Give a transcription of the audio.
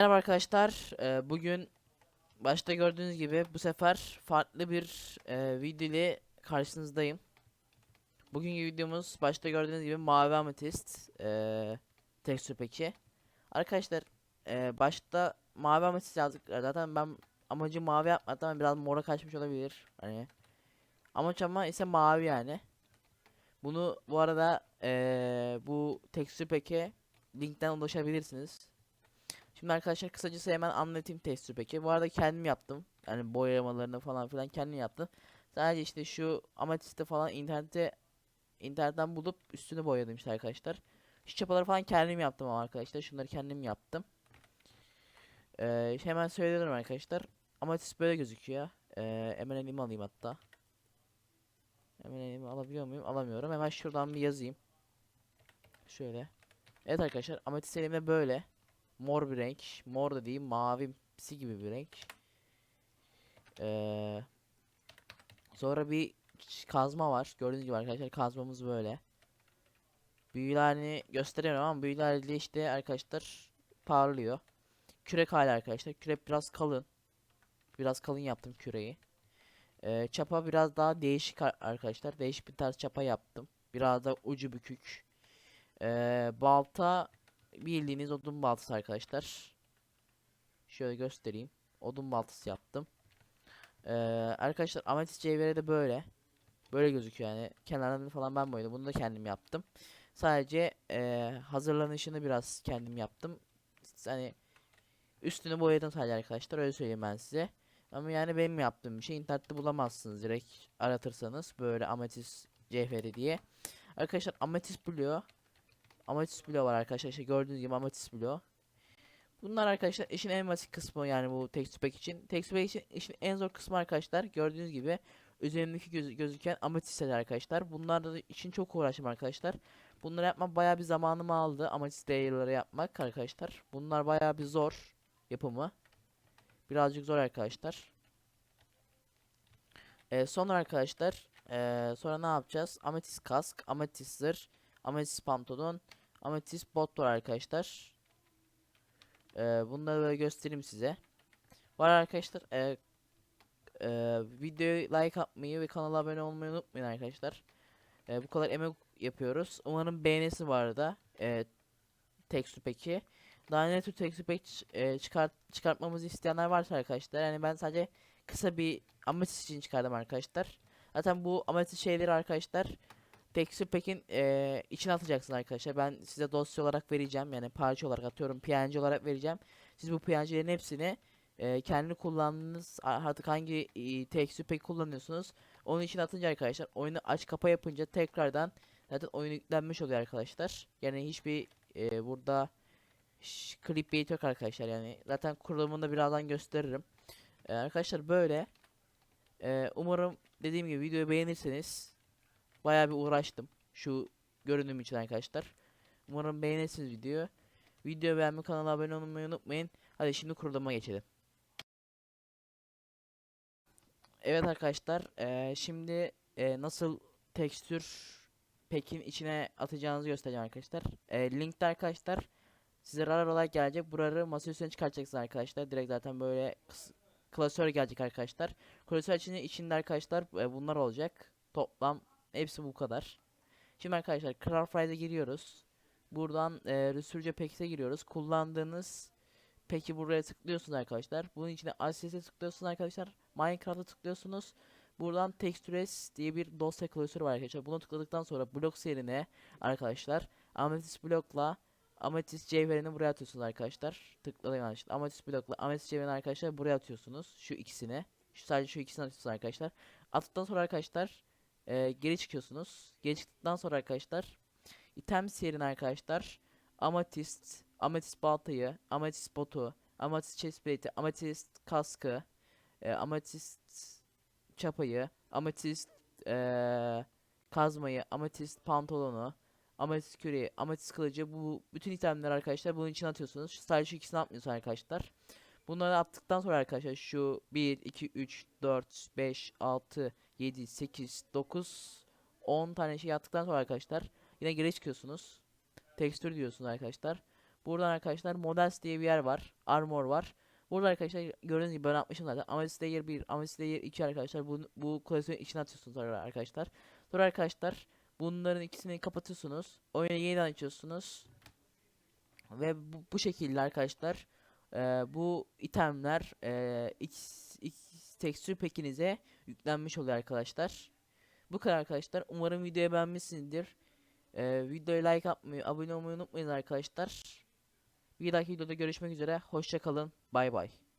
Merhaba arkadaşlar. Ee, bugün başta gördüğünüz gibi bu sefer farklı bir e, video ile karşınızdayım. Bugünkü videomuz başta gördüğünüz gibi mavi ametist e, tekstür peki. Arkadaşlar e, başta mavi ametist yazdık. Zaten ben amacı mavi yapmadım biraz mora kaçmış olabilir. Hani amaç ama ise mavi yani. Bunu bu arada e, bu tekstür peki linkten ulaşabilirsiniz. Şimdi arkadaşlar kısacası hemen anlatayım testi peki. Bu arada kendim yaptım. Yani boyamalarını falan filan kendim yaptım. Sadece işte şu amatiste falan internette internetten bulup üstünü boyadım işte arkadaşlar. Şu çapaları falan kendim yaptım ama arkadaşlar. Şunları kendim yaptım. Ee, hemen söylüyorum arkadaşlar. Amatist böyle gözüküyor. Ee, hemen elimi alayım hatta. Hemen elimi alabiliyor muyum? Alamıyorum. Hemen şuradan bir yazayım. Şöyle. Evet arkadaşlar amatist elimde böyle mor bir renk. Mor da değil mavimsi gibi bir renk. Ee, sonra bir kazma var. Gördüğünüz gibi arkadaşlar kazmamız böyle. Büyülerini gösteriyorum ama büyülerle işte arkadaşlar parlıyor. Kürek hali arkadaşlar. Kürek biraz kalın. Biraz kalın yaptım küreği. Ee, çapa biraz daha değişik ar- arkadaşlar. Değişik bir tarz çapa yaptım. Biraz da ucu bükük. Ee, balta bildiğiniz odun baltası arkadaşlar. Şöyle göstereyim. Odun baltası yaptım. Ee, arkadaşlar ametist cevheri de böyle. Böyle gözüküyor yani. Kenarlarını falan ben boyadım. Bunu da kendim yaptım. Sadece e, hazırlanışını biraz kendim yaptım. Hani üstünü boyadım sadece arkadaşlar. Öyle söyleyeyim ben size. Ama yani benim yaptığım bir şey internette bulamazsınız direkt aratırsanız böyle ametist cevheri diye. Arkadaşlar ametist buluyor. Ametist bloğu var arkadaşlar. İşte gördüğünüz gibi ametist bloğu. Bunlar arkadaşlar işin en basit kısmı yani bu texture pack için. Texture pack için işin en zor kısmı arkadaşlar. Gördüğünüz gibi üzerimdeki göz gözüken ametistler arkadaşlar. Bunlar da için çok uğraştım arkadaşlar. Bunları yapmak bayağı bir zamanımı aldı. Ametist layer'ları yapmak arkadaşlar. Bunlar bayağı bir zor yapımı. Birazcık zor arkadaşlar. Ee, sonra arkadaşlar ee, sonra ne yapacağız? Ametist kask, ametist zırh, ametist pantolon, ametist bot var arkadaşlar. Ee, bunları böyle göstereyim size. Var arkadaşlar. Ee, e, videoyu like atmayı ve kanala abone olmayı unutmayın arkadaşlar. Ee, bu kadar emek yapıyoruz. Umarım beğenisi var arada. Ee, tekstü peki. Daha ne tür tekstü pek e, çıkart çıkartmamızı isteyenler varsa arkadaşlar. Yani ben sadece kısa bir ametist için çıkardım arkadaşlar. Zaten bu ametist şeyleri arkadaşlar Texture Pack'in eee içine atacaksın arkadaşlar. Ben size dosya olarak vereceğim. Yani parça olarak atıyorum. PNG olarak vereceğim. Siz bu PNG'lerin hepsini eee kendi kullandığınız artık hangi eee, Texture Pack kullanıyorsunuz. Onun için atınca arkadaşlar oyunu aç kapa yapınca tekrardan zaten oyun yüklenmiş oluyor arkadaşlar. Yani hiçbir eee, burada clickbait yok arkadaşlar. Yani zaten kurulumunu da birazdan gösteririm. Eee, arkadaşlar böyle. Eee, umarım dediğim gibi videoyu beğenirseniz Bayağı bir uğraştım şu görünüm için arkadaşlar. Umarım beğenirsiniz videoyu. Video beğenmeyi, kanala abone olmayı unutmayın. Hadi şimdi kuruluma geçelim. Evet arkadaşlar, eee, şimdi eee, nasıl tekstür pekin içine atacağınızı göstereceğim arkadaşlar. Eee linkte arkadaşlar size radar olarak gelecek. Buraları masa üstüne çıkartacaksınız arkadaşlar. Direkt zaten böyle klasör gelecek arkadaşlar. Klasör içinde içinde arkadaşlar e, bunlar olacak. Toplam Hepsi bu kadar. Şimdi arkadaşlar Craftfry'e giriyoruz. Buradan e, Resurge Packs'e giriyoruz. Kullandığınız peki buraya tıklıyorsunuz arkadaşlar. Bunun içine Access'e tıklıyorsunuz arkadaşlar. Minecraft'a tıklıyorsunuz. Buradan Textures diye bir dosya klasörü var arkadaşlar. Bunu tıkladıktan sonra blok yerine arkadaşlar Amethyst blokla Amethyst cevherini buraya atıyorsunuz arkadaşlar. Tıklamayın arkadaşlar. Amethyst blokla Amethyst cevherini arkadaşlar buraya atıyorsunuz. Şu ikisini. Şu sadece şu ikisini atıyorsunuz arkadaşlar. Attıktan sonra arkadaşlar ee, geri çıkıyorsunuz. Geri çıktıktan sonra arkadaşlar items yerine arkadaşlar ametist, ametist baltayı, ametist botu, ametist chestplate'i, ametist kaskı, e, ametist çapayı, ametist e, kazmayı, ametist pantolonu, ametist küreği, ametist kılıcı bu bütün itemler arkadaşlar bunun içine atıyorsunuz. Sadece şu ikisini atmıyorsunuz arkadaşlar. Bunları attıktan sonra arkadaşlar şu 1, 2, 3, 4, 5, 6, 7, 8, 9, 10 tane şey yaptıktan sonra arkadaşlar yine geri çıkıyorsunuz. Tekstür diyorsunuz arkadaşlar. Buradan arkadaşlar Models diye bir yer var. Armor var. Burada arkadaşlar gördüğünüz gibi ben atmışım zaten. Amethyst Layer 1, Amethyst Layer 2 arkadaşlar. Bu, bu klasörün içine atıyorsunuz arkadaşlar. Sonra arkadaşlar bunların ikisini kapatıyorsunuz. Oyunu yeniden açıyorsunuz. Ve bu, bu şekilde arkadaşlar eee, bu itemler eee X, X tekstür pekinize yüklenmiş oluyor arkadaşlar. Bu kadar arkadaşlar. Umarım videoyu beğenmişsinizdir. Eee videoyu like atmayı, abone olmayı unutmayın arkadaşlar. Bir dahaki videoda görüşmek üzere. Hoşça kalın. Bay bay.